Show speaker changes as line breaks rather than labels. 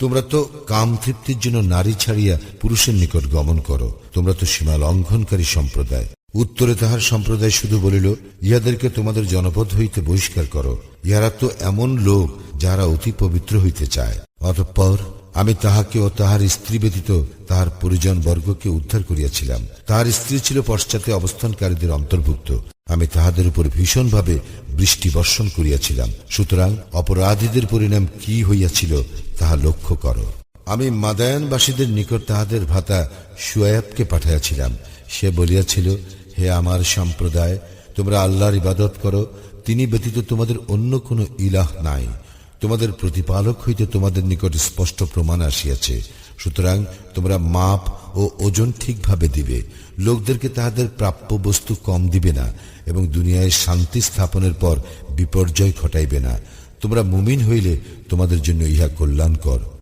তোমরা তো কাম তৃপ্তির জন্য নারী ছাড়িয়া পুরুষের নিকট গমন করো। তোমরা তো সীমা লঙ্ঘনকারী সম্প্রদায়। উত্তরে তাহার সম্প্রদায় শুধু বলিল, ইহাদেরকে তোমাদের জনপদ হইতে বহিষ্কার করো। ইহারা তো এমন লোক যারা অতি পবিত্র হইতে চায়। অতঃপর আমি তাহাকে ও তাহার স্ত্রী ব্যতীত তাহার পরিজন বর্গকে উদ্ধার করিয়াছিলাম। তাহার স্ত্রী ছিল পশ্চাতে অবস্থানকারীদের অন্তর্ভুক্ত। আমি তাহাদের উপর ভীষণভাবে বৃষ্টি বর্ষণ করিয়াছিলাম। সুতরাং অপরাধীদের পরিণাম কি হইয়াছিল তাহা লক্ষ্য করো। আমি মাদায়ানবাসীদের নিকট তাহাদের ভাতা সুয়েবকে পাঠাইয়াছিলাম। সে বলিয়াছিল, হে আমার সম্প্রদায়, তোমরা আল্লাহর ইবাদত করো। তিনি ব্যতীত তোমাদের অন্য কোনো ইলাহ নাই। তোমাদের প্রতিপালক হইতে তোমাদের নিকট স্পষ্ট প্রমাণ আসিয়াছে। সুতরাং তোমরা মাপ ও ওজন ঠিকভাবে দিবে। লোকদেরকে তাহাদের প্রাপ্য বস্তু কম দিবে না এবং দুনিয়ায় শান্তি স্থাপনের পর বিপর্যয় ঘটাইবে না। তোমরা মুমিন হইলে তোমাদের জন্য ইহা কল্যাণকর।